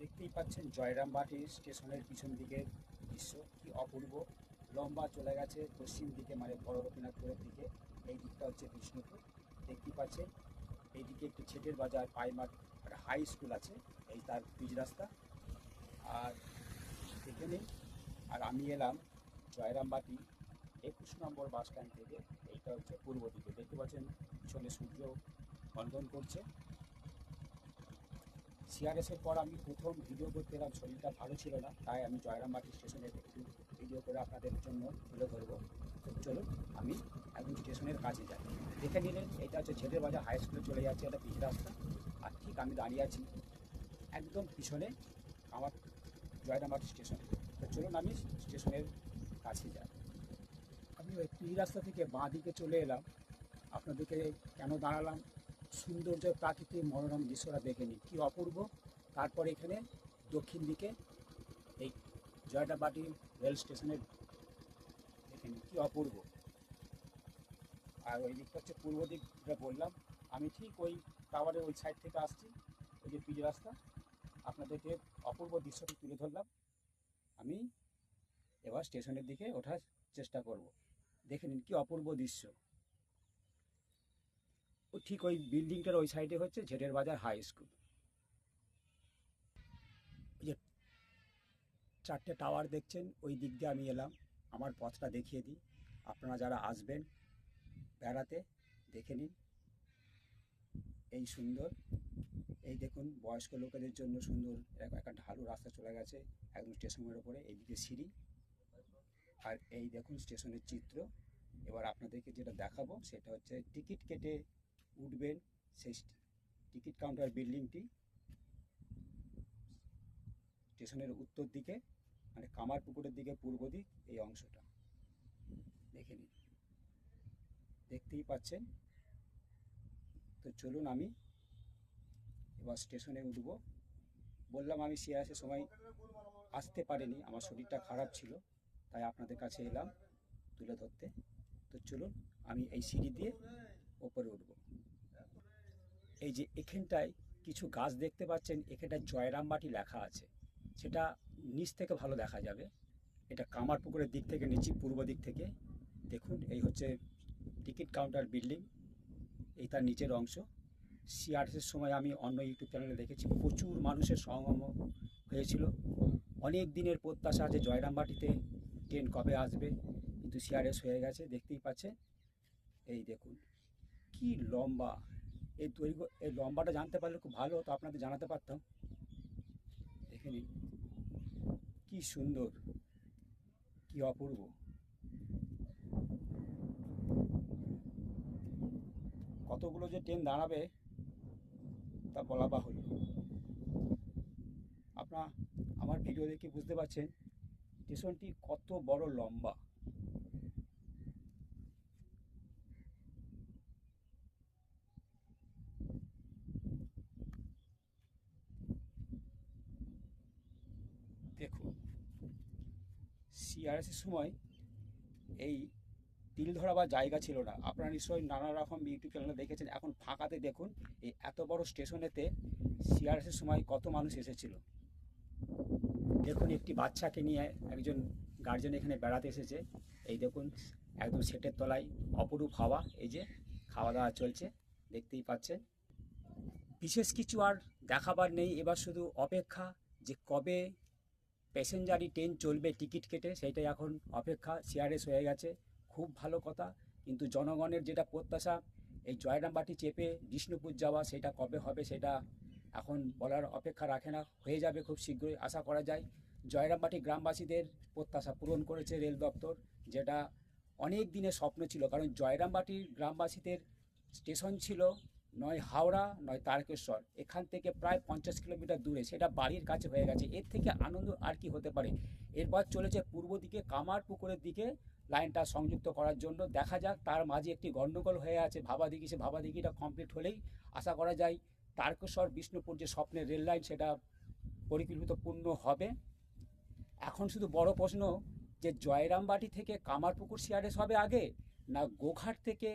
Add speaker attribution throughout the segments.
Speaker 1: দেখতেই পাচ্ছেন জয়রামবাটি স্টেশনের পিছন দিকের দৃশ্য। কি অপূর্ব। লম্বা চলে গেছে পশ্চিম দিকে মানে বড় গোপীনাথপুরের দিকে। এই দিকটা হচ্ছে বিষ্ণুপুর। দেখতেই পাচ্ছেন, এইদিকে একটি ছেটের বাজার, পাইমার একটা হাই স্কুল আছে, এই তার পিচ রাস্তা। আর দেখে এখানে আর আমি এলাম জয়রামবাটি একুশ নম্বর বাস স্ট্যান্ড থেকে, এইটা হচ্ছে পূর্ব দিকে। দেখতে পাচ্ছেন, পিছনে সূর্য বন্ধন করছে। সিআরএসের পর আমি প্রথম ভিডিও করতে এলাম শরীরটা ভালো ছিল না, তাই আমি জয়রামবাটি স্টেশনে একটু ভিডিও করে আপনাদের জন্য তুলে ধরবো। তো চলুন, আমি একদম স্টেশনের কাছে যাই। দেখে নিলেন, এটা হচ্ছে ছেলের বাজার হাই স্কুলে চলে যাচ্ছে, এটা পিচ রাস্তা। আর ঠিক আমি দাঁড়িয়ে আছি একদম পিছনে আমার জয়রামবাটি স্টেশন। তো চলুন আমি স্টেশনের কাছে যাই। আমি ওই পিচ রাস্তা থেকে বাঁ দিকে চলে এলাম। আপনাদেরকে কেন দাঁড়ালাম? সৌন্দর্য, প্রাকৃতিক মনোরম দৃশ্যটা দেখে নিই কী অপূর্ব। তারপর এখানে দক্ষিণ দিকে এই জয়টাবাটি রেল স্টেশনের দেখে নিই কী অপূর্ব। আর ওই দিকটা হচ্ছে পূর্ব দিক যেটা বললাম। আমি ঠিক ওই টাওয়ারের ওই সাইড থেকে আসছি, ওই যে পিচ রাস্তা। আপনাদেরকে অপূর্ব দৃশ্যটি তুলে ধরলাম। আমি এবার স্টেশনের দিকে ওঠার চেষ্টা করব। দেখে নিন কী অপূর্ব দৃশ্য। ঠিক ওই বিল্ডিংটার ওই সাইডে হচ্ছে ঝেটের বাজার হাই স্কুল। ওই যে চারটে টাওয়ার দেখছেন, ওই দিক দিয়ে আমি এলাম। আমার পথটা দেখিয়ে দিই। আপনারা যারা আসবেন বেড়াতে, দেখে নিন। এই সুন্দর। এই দেখুন, বয়স্ক লোকেদের জন্য সুন্দর এরকম একটা ঢালু রাস্তা চলে গেছে একদম স্টেশনের ওপরে, এইদিকে সিঁড়ি। আর এই দেখুন, স্টেশনের চিত্র। এবার আপনাদেরকে যেটা দেখাবো, সেটা হচ্ছে টিকিট কেটে উঠবেন সেই টিকিট কাউন্টার বিল্ডিংটি স্টেশনের উত্তর দিকে মানে কামার পুকুরের দিকে পূর্ব দিক, এই অংশটা। দেখে নিন। দেখতেই পাচ্ছেন? তো চলুন আমি এবার স্টেশনে উঠব। বললাম আমি সিয়াসের সময় আসতে পারিনি, আমার শরীরটা খারাপ ছিল, তাই আপনাদের কাছে এলাম তুলে ধরতে। তো চলুন আমি এই সিঁড়ি দিয়ে ওপরে উঠব। এই যে এখানটায় কিছু গাছ দেখতে পাচ্ছেন এখানটায় জয়রামবাটি লেখা আছে। সেটা নিচ থেকে ভালো দেখা যাবে। এটা কামারপুকুরের দিক থেকে, নিচি পূর্ব দিক থেকে। দেখুন, এই হচ্ছে টিকিট কাউন্টার বিল্ডিং। এই তার নিচের অংশ। সিআরএসের সময় আমি অন্য ইউটিউব চ্যানেলে দেখেছি, প্রচুর মানুষের সমাগম হয়েছিল। অনেক দিনের প্রত্যাশা যে জয়রামবাটিতে ট্রেন কবে আসবে, কিন্তু সিআরএস হয়ে গেছে, দেখতেই পাচ্ছেন। এই দেখুন, কি লম্বা। এই দৈর্ঘ্য এই লম্বাটা জানতে পারলে খুব ভালো হতো, আপনাদের জানাতে পারতাম। দেখে নিন। কি সুন্দর, কি অপূর্ব। কতগুলো যে ট্রেন দাঁড়াবে, তা বলা বাহুল্য। আপনার আমার ভিডিও দেখে বুঝতে পারছেন, স্টেশনটি কত বড় লম্বা দেখুন সিআরএসের সময় এই তিল ধরা বা জায়গা ছিল না। আপনারা নিশ্চয়ই নানা রকম ইউটিউব চ্যানেলে দেখেছেন। এখন ফাঁকাতে দেখুন, এই এত বড় স্টেশনেতে সিআরএসের সময় কত মানুষ এসেছিল। দেখুন, একটি বাচ্চাকে নিয়ে একজন গার্জেন এখানে বেড়াতে এসেছে। এই দেখুন, একদম সেটের তলায় অপরূপ হাওয়া, এই যে খাওয়া দাওয়া চলছে, দেখতেই পাচ্ছেন। বিশেষ কিছু আর দেখাবার নেই। এবার শুধু অপেক্ষা যে কবে প্যাসেঞ্জারি ট্রেন চলবে, টিকিট কেটে সেইটাই এখন অপেক্ষা সিআরএস হয়ে গেছে। খুব ভালো কথা, কিন্তু জনগণের যেটা প্রত্যাশা, এই জয়রামবাটি চেপে বিষ্ণুপুর যাওয়া, সেটা কবে হবে সেটা এখন বলার অপেক্ষা রাখে না, হয়ে যাবে খুব শীঘ্রই, আশা করা যায়। জয়রামবাটি গ্রামবাসীদের প্রত্যাশা পূরণ করেছে রেল দপ্তর, যেটা অনেক দিনের স্বপ্ন ছিল, কারণ জয়রামবাটির গ্রামবাসীদের স্টেশন ছিল নয় হাওড়া, নয় তারকেশ্বর। এখান থেকে প্রায় পঞ্চাশ কিলোমিটার দূরে। সেটা বাড়ির কাছে হয়ে গেছে। এর থেকে আনন্দ আর কি হতে পারে? এরপর চলেছে পূর্ব দিকে কামার পুকুরের দিকে লাইনটা সংযুক্ত করার জন্য। দেখা যাক, তার মাঝে একটি গণ্ডগোল হয়ে আছে। ভাবাদিঘি, সে ভাবাদিঘিটা কমপ্লিট হলেই আশা করা যায় তারকেশ্বর, বিষ্ণুপুর যে স্বপ্নের রেল লাইন, সেটা পরিকল্পিত পূর্ণ হবে। এখন শুধু বড় প্রশ্ন যে জয়রামবাটি থেকে কামারপুকুর সিআরএস হবে আগে, না গোঘাট থেকে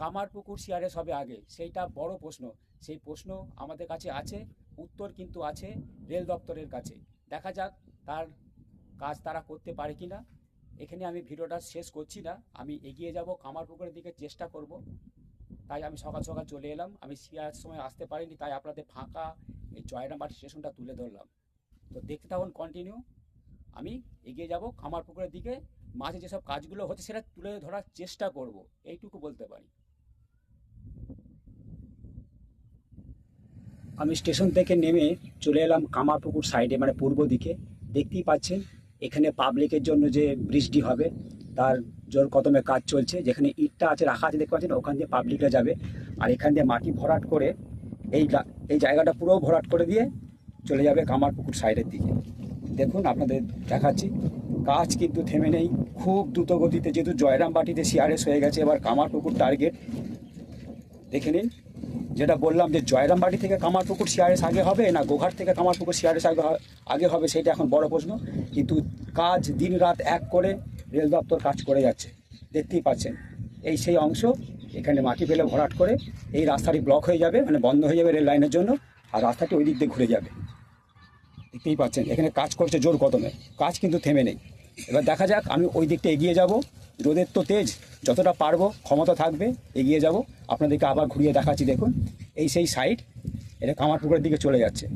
Speaker 1: কামারপুকুর সিআরএস হবে আগে। সেইটা বড় প্রশ্ন। সেই প্রশ্ন আমাদের কাছে আছে, উত্তর কিন্তু আছে রেল দপ্তরের কাছে। দেখা যাক তার কাজ তারা করতে পারে কি না এখানে আমি ভিডিওটা শেষ করছি না। আমি এগিয়ে যাব কামারপুকুরের দিকে, চেষ্টা করব। তাই আমি সকাল সকাল চলে এলাম। আমি শিয়ার সময় আসতে পারিনি, তাই আপনাদের ফাঁকা এই জয়রামবাটি স্টেশনটা তুলে ধরলাম। তো দেখতে থাকুন কন্টিনিউ আমি এগিয়ে যাব কামারপুকুরের দিকে। মাঝে যেসব কাজগুলো হচ্ছে, সেটা তুলে ধরার চেষ্টা করব। এইটুকু বলতে পারি। আমি স্টেশন থেকে নেমে চলে এলাম কামারপুকুর সাইডে মানে পূর্ব দিকে। দেখতেই পাচ্ছেন, এখানে পাবলিকের জন্য যে বৃষ্টি হবে, তার জোর কদমে কাজ চলছে। যেখানে ইটটা আছে, রাখা আছে, দেখতে পাচ্ছেন, ওখান দিয়ে পাবলিকরা যাবে। আর এখান দিয়ে মাটি ভরাট করে, এই এই জায়গাটা পুরো ভরাট করে দিয়ে চলে যাবে কামারপুকুর সাইডের দিকে। দেখুন, আপনাদের দেখাচ্ছি কাজ কিন্তু থেমে নেই। খুব দ্রুত গতিতে যেহেতু জয়রামবাটিতে সিআরএস হয়ে গেছে, এবার কামারপুকুর টার্গেট দেখে নিন। যেটা বললাম যে জয়রামবাটি থেকে কামারপুকুর সিআরএস আগে হবে না গোঘাট থেকে কামারপুকুর সিআরএস আগে আগে হবে সেটা এখন বড় প্রশ্ন। কিন্তু কাজ দিন রাত এক করে রেল দপ্তর কাজ করে যাচ্ছে। দেখতেই পাচ্ছেন। এই সেই অংশ, এখানে মাটি ফেলে ভরাট করে এই রাস্তাটি ব্লক হয়ে যাবে মানে বন্ধ হয়ে যাবে রেল লাইনের জন্য, আর রাস্তাটি ওই দিক দিয়ে ঘুরে যাবে। দেখতেই পাচ্ছেন, এখানে কাজ করছে জোর কদমে। কাজ কিন্তু থেমে নেই। এবার দেখা যাক, আমি ওই দিকটা এগিয়ে যাব। রোদের তো তেজ, যতটা পারব ক্ষমতা থাকবে, এগিয়ে যাব। আপনাদেরকে আবার ঘুরিয়ে দেখাচ্ছি, দেখুন। এই সেই সাইড এটা কামারপুকুরের দিকে চলে যাচ্ছে।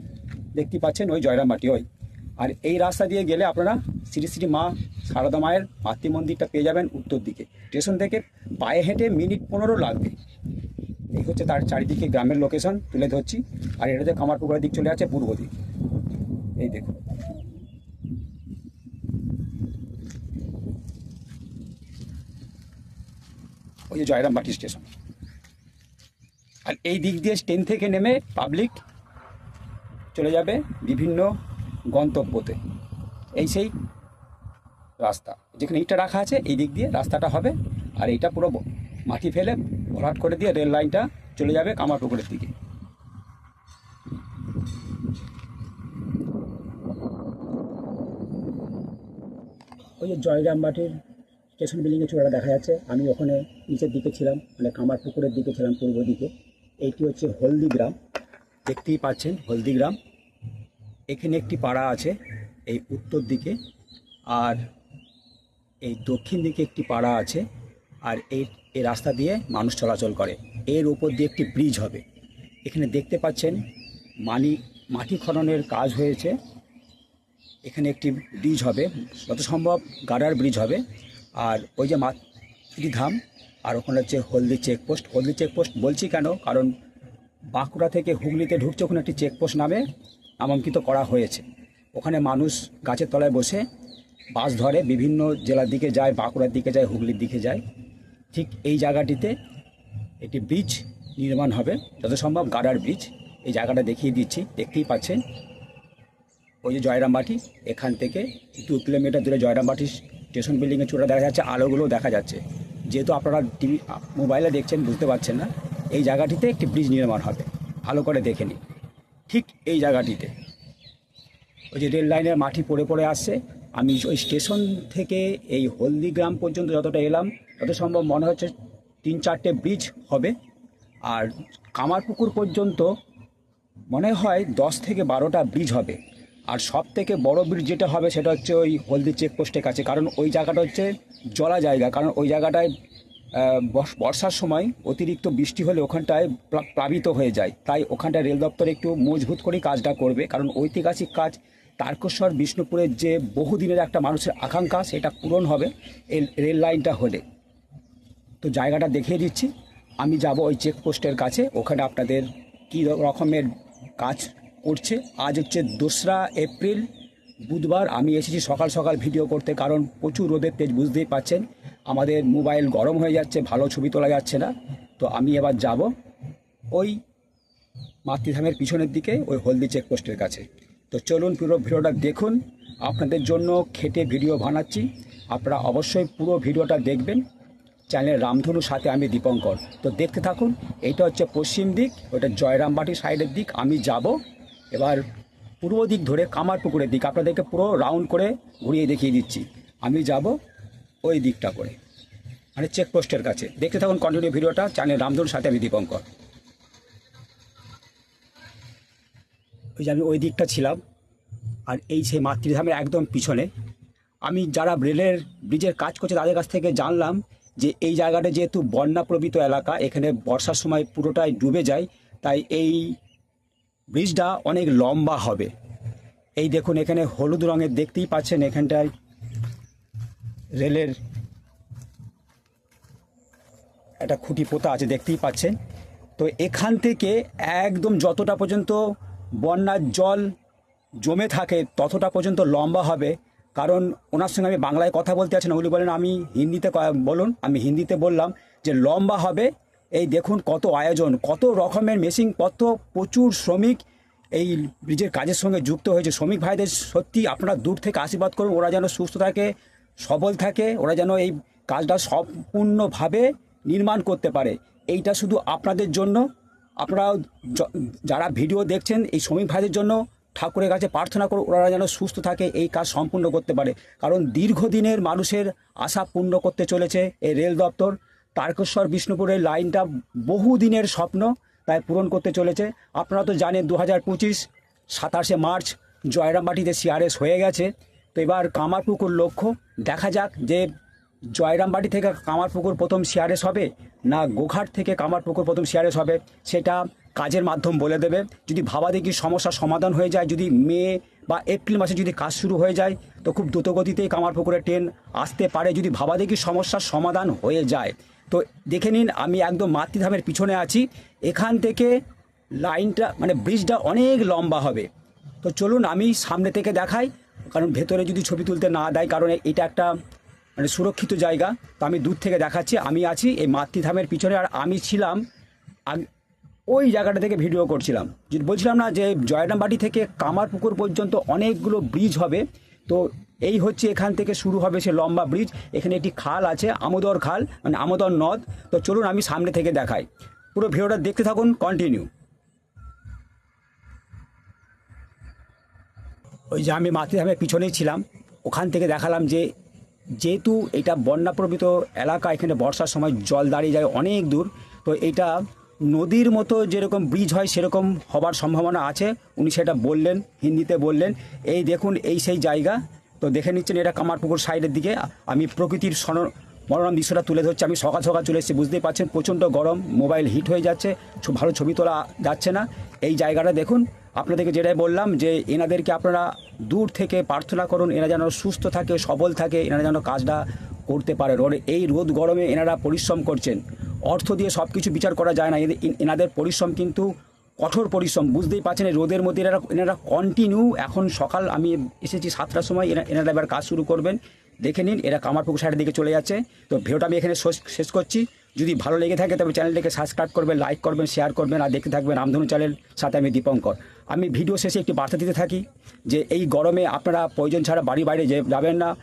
Speaker 1: দেখতেই পাচ্ছেন, ওই জয়রামবাটি, ওই। আর এই রাস্তা দিয়ে গেলে আপনারা শ্রী শ্রী মা সারদা মায়ের মাতৃ মন্দিরটা পেয়ে যাবেন উত্তর দিকে। স্টেশন থেকে পায়ে হেঁটে মিনিট পনেরো লাগবে। এই হচ্ছে তার চারিদিকে গ্রামের লোকেশন তুলে ধরছি। আর এটাতে কামারপুকুরের দিক চলে যাচ্ছে পূর্ব দিক। এই দেখুন। ওই যে জয়রামবাটি স্টেশন। আর এই দিক দিয়ে ট্রেন থেকে নেমে পাবলিক চলে যাবে বিভিন্ন গন্তব্যতে। এই সেই রাস্তা, যেখানে ইটটা রাখা আছে, এই দিক দিয়ে রাস্তাটা হবে। আর এইটা পুরো মাটি ফেলে ভরাট করে দিয়ে রেল লাইনটা চলে যাবে কামারপুকুরের দিকে। ওই যে জয়রামবাটির স্টেশন বিল্ডিংয়ের চূড়াটা দেখা যাচ্ছে। আমি ওখানে নিচের দিকে ছিলাম মানে কামার পুকুরের দিকে ছিলাম, পূর্ব দিকে। এইটি হচ্ছে হলদিগ্রাম দেখতেই পাচ্ছেন হলদিগ্রাম এখানে একটি পাড়া আছে, এই উত্তর দিকে। আর এই দক্ষিণ দিকে একটি পাড়া আছে। আর এই এই রাস্তা দিয়ে মানুষ চলাচল করে। এর উপর দিয়ে একটি ব্রিজ হবে। এখানে দেখতে পাচ্ছেন মানি মাটি খননের কাজ হয়েছে। এখানে একটি ব্রিজ হবে। যত সম্ভব গাডার ব্রিজ হবে। আর ওই যে মাতৃ ধাম, আর ওখানে হচ্ছে হলদি চেকপোস্ট হলদি চেকপোস্ট বলছি কেন? কারণ বাঁকুড়া থেকে হুগলিতে ঢুকছে ওখানে একটি চেকপোস্ট নামে, নামাঙ্কিত করা হয়েছে। ওখানে মানুষ গাছের তলায় বসে বাস ধরে, বিভিন্ন জেলার দিকে যায়, বাঁকুড়ার দিকে যায়, হুগলির দিকে যায়। ঠিক এই জায়গাটিতে একটি ব্রিজ নির্মাণ হবে। যত সম্ভব গাডার ব্রিজ এই জায়গাটা দেখিয়ে দিচ্ছি। দেখতেই পাচ্ছেন? ওই যে জয়রামবাটি, এখান থেকে দু কিলোমিটার দূরে জয়রামবাটি স্টেশন বিল্ডিংয়ের চূড়া দেখা যাচ্ছে, আলোগুলো দেখা যাচ্ছে। যেহেতু আপনারা টিভি, মোবাইলে দেখছেন, বুঝতে পারছেন না, এই জায়গাটিতে একটি ব্রিজ নির্মাণ হবে। ভালো করে দেখে নিন। ঠিক এই জায়গাটিতে। ওই যে রেল লাইনের মাটি পড়ে পড়ে আসছে। আমি ওই স্টেশন থেকে এই হলদিগ্রাম পর্যন্ত যতটা এলাম, তত সম্ভব মনে হচ্ছে তিন চারটে ব্রিজ হবে। আর কামারপুকুর পর্যন্ত মনে হয় দশ থেকে বারোটা ব্রিজ হবে। আর সব থেকে বড় ব্রিজ যেটা হবে সেটা হচ্ছে ওই হলদি চেকপোস্টের কাছে। কারণ ওই জায়গাটা হচ্ছে জলা জায়গা। কারণ ওই জায়গাটায় বর্ষার সময় অতিরিক্ত বৃষ্টি হলে ওখানটায় প্লা- প্লাবিত হয়ে যায়। তাই ওখানটায় রেল দপ্তর একটু মজবুত করেই কাজটা করবে। কারণ ঐতিহাসিক কাজ তারকেশ্বর, বিষ্ণুপুরের যে বহুদিনের একটা মানুষের আকাঙ্ক্ষা, সেটা পূরণ হবে এই রেল লাইনটা হলে। তো জায়গাটা দেখিয়ে দিচ্ছি। আমি যাব ওই চেকপোস্টের কাছে। ওখানে আপনাদের কী রকমের কাজ করছে আজ হচ্ছে দোসরা এপ্রিল, বুধবার আমি এসেছি সকাল সকাল ভিডিও করতে, কারণ প্রচুর রোদের তেজ বুঝতেই পাচ্ছেন। আমাদের মোবাইল গরম হয়ে যাচ্ছে, ভালো ছবি তোলা যাচ্ছে না। তো আমি এবার যাব ওই মাতৃধামের পিছনের দিকে, ওই হলদি চেকপোস্টের কাছে। তো চলুন পুরো ভিডিওটা দেখুন। আপনাদের জন্য খেটে ভিডিও বানাচ্ছি। আপনারা অবশ্যই পুরো ভিডিওটা দেখবেন। চ্যানেল রামধনুর সাথে আমি দীপঙ্কর। তো দেখতে থাকুন, এটা হচ্ছে পশ্চিম দিক, ওটা জয়রামবাটি সাইডের দিক। আমি যাব এবার পূর্ব দিক ধরে কামার পুকুরের দিক। আপনাদেরকে পুরো রাউন্ড করে ঘুরিয়ে দেখিয়ে দিচ্ছি। আমি যাব ওই দিকটা করে। মানে চেকপোস্টের কাছে। দেখতে থাকুন কন্টিনিউ ভিডিওটা। চ্যানেল রামধনুর সাথে আমি দীপঙ্কর। ওই যে আমি ওই দিকটা ছিলাম। আর এই সেই মাতৃধামের একদম পিছনে। আমি যারা রেলের ব্রিজের কাজ করছে তাদের কাছ থেকে জানলাম যে এই জায়গাটা যেহেতু বন্যা প্রবৃত এলাকা, এখানে বর্ষার সময় পুরোটাই ডুবে যায়, তাই এই ব্রিজটা অনেক লম্বা হবে। এই দেখুন, এখানে হলুদ রঙের দেখতেই পাচ্ছেন এখানটায় রেলের একটা খুঁটি পোতা আছে, দেখতেই পাচ্ছেন। তো এখান থেকে একদম যতটা পর্যন্ত বন্যার জল জমে থাকে, ততটা পর্যন্ত লম্বা হবে। কারণ ওনার সঙ্গে আমি বাংলায় কথা বলতে আছি না। উনি বলেন, আমি হিন্দিতে বলুন। আমি হিন্দিতে বললাম যে লম্বা হবে এই দেখুন কত আয়োজন, কত রকমের মেশিন কত প্রচুর শ্রমিক এই ব্রিজের কাজের সঙ্গে যুক্ত হয়েছে। শ্রমিক ভাইদের সত্যি আপনারা দূর থেকে আশীর্বাদ করুন, ওরা যেন সুস্থ থাকে, সবল থাকে, ওরা যেন এই কাজটা সম্পূর্ণভাবে নির্মাণ করতে পারে। এইটা শুধু আপনাদের জন্য আপনারা যারা ভিডিও দেখছেন এই শ্রমিক ভাইদের জন্য ঠাকুরের কাছে প্রার্থনা করুন, ওরা যেন সুস্থ থাকে, এই কাজ সম্পূর্ণ করতে পারে। কারণ দীর্ঘদিনের মানুষের আশা পূর্ণ করতে চলেছে এই রেল দপ্তর। তারকেশ্বর বিষ্ণুপুরের লাইনটা বহু দিনের স্বপ্ন, তাই পূরণ করতে চলেছে। আপনারা তো জানেন দু হাজার পঁচিশ, সাতাশে মার্চ জয়রামবাটিতে সিআরএস হয়ে গেছে। তো এবার কামারপুকুর লক্ষ্য, দেখা যাক যে জয়রামবাটি থেকে কামারপুকুর প্রথম সিআরএস হবে, না গোঘাট থেকে কামারপুকুর প্রথম সিআরএস হবে, সেটা কাজের মাধ্যম বলে দেবে। যদি ভাবা দেখি সমস্যার সমাধান হয়ে যায়, যদি মে বা এপ্রিল মাসে যদি কাজ শুরু হয়ে যায়, তো খুব দ্রুতগতিতেই কামারপুকুরে ট্রেন আসতে পারে। যদি ভাবা দেখি সমস্যার সমাধান হয়ে যায় তো দেখে নিন, আমি একদম মাতৃধামের পিছনে আছি। এখান থেকে লাইনটা মানে ব্রিজটা অনেক লম্বা হবে। তো চলুন, আমি সামনে থেকে দেখাই, কারণ ভেতরে যদি ছবি তুলতে না দেয়, কারণ এটা একটা মানে সুরক্ষিত জায়গা, তো আমি দূর থেকে দেখাচ্ছি। আমি আছি এই মাতৃধামের পিছনে, আর আমি ছিলাম ওই জায়গাটা থেকে ভিডিও করছিলাম। বলছিলাম না যে জয়রামবাটি থেকে কামারপুকুর পর্যন্ত অনেকগুলো ব্রিজ হবে তো এই হচ্ছে এখান থেকে শুরু হবে সে লম্বা ব্রিজ এখানে একটি খাল আছে, আমোদর খাল মানে আমোদর নদ। তো চলুন আমি সামনে থেকে দেখাই। পুরো ভিডিওটা দেখতে থাকুন কন্টিনিউ ওই যে আমি মাতৃধামের পিছনেই ছিলাম, ওখান থেকে দেখালাম যে যেহেতু এটা বন্যাপ্রবৃত এলাকা, এখানে বর্ষার সময় জল দাঁড়িয়ে যায় অনেক দূর, তো এটা নদীর মতো যেরকম ব্রিজ হয়, সেরকম হবার সম্ভাবনা আছে। উনি সেটা বললেন, হিন্দিতে বললেন। এই দেখুন, এই সেই জায়গা। তো দেখে নিচ্ছেন, এটা কামারপুকুর সাইডের দিকে। আমি প্রকৃতির সন মনোরম দৃশ্যটা তুলে ধরছি। আমি সকাল সকাল চলে এসেছি, বুঝতেই পারছেন প্রচণ্ড গরম মোবাইল হিট হয়ে যাচ্ছে ভালো ছবি তোলা যাচ্ছে না। এই জায়গাটা দেখুন, আপনাদেরকে যেটাই বললাম যে, এনাদেরকে আপনারা দূর থেকে প্রার্থনা করুন এরা যেন সুস্থ থাকে, সবল থাকে, এনারা যেন কাজটা করতে পারে এই রোদ গরমে এনারা পরিশ্রম করছেন। অর্থ দিয়ে সব কিছু বিচার করা যায় না। এনাদের পরিশ্রম কিন্তু কঠোর পরিশ্রম। বুঝতেই পারছেন এই রোদের মধ্যে এনারা এনারা কন্টিনিউ এখন সকাল আমি এসেছি সাতটার সময় এরা এনারা এবার কাজ শুরু করবেন। দেখে নিন, এরা কামারপুকুর সাইডের দিকে চলে যাচ্ছে। তো ভিডিওটা আমি এখানে শেষ- করছি। যদি ভালো লেগে থাকে তবে চ্যানেলটিকে সাবস্ক্রাইব করবেন লাইক করবেন শেয়ার করবেন, আর দেখতে থাকবেন রামধনু চ্যানেল সাথে আমি দীপঙ্কর। আমি ভিডিও শেষে একটি বার্তা দিতে থাকি যে, এই গরমে আপনারা প্রয়োজন ছাড়া বাড়ি বাইরে যাবেন না।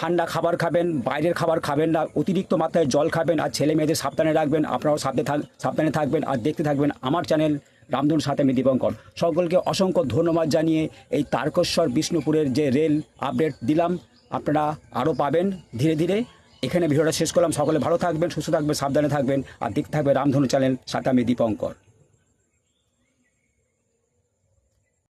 Speaker 1: ঠান্ডা খাবার খাবেন, বাইরের খাবার খাবেন না, অতিরিক্ত মাত্রায় জল খাবেন আর ছেলে মেয়েদের সাবধানে রাখবেন, আপনারাও সাবধানে থাক সাবধানে থাকবেন আর দেখতে থাকবেন আমার চ্যানেল রামধন সাথে আমি দীপঙ্কর সকলকে অসংখ্য ধন্যবাদ জানিয়ে এই তারকেশ্বর বিষ্ণুপুরের যে রেল আপডেট দিলাম, আপনারা আরও পাবেন ধীরে ধীরে। এখানে ভিডিওটা শেষ করলাম। সকলে ভালো থাকবেন, সুস্থ থাকবেন, সাবধানে থাকবেন আর দেখতে থাকবে রামধনু চ্যানেল সাথে আমি দীপঙ্কর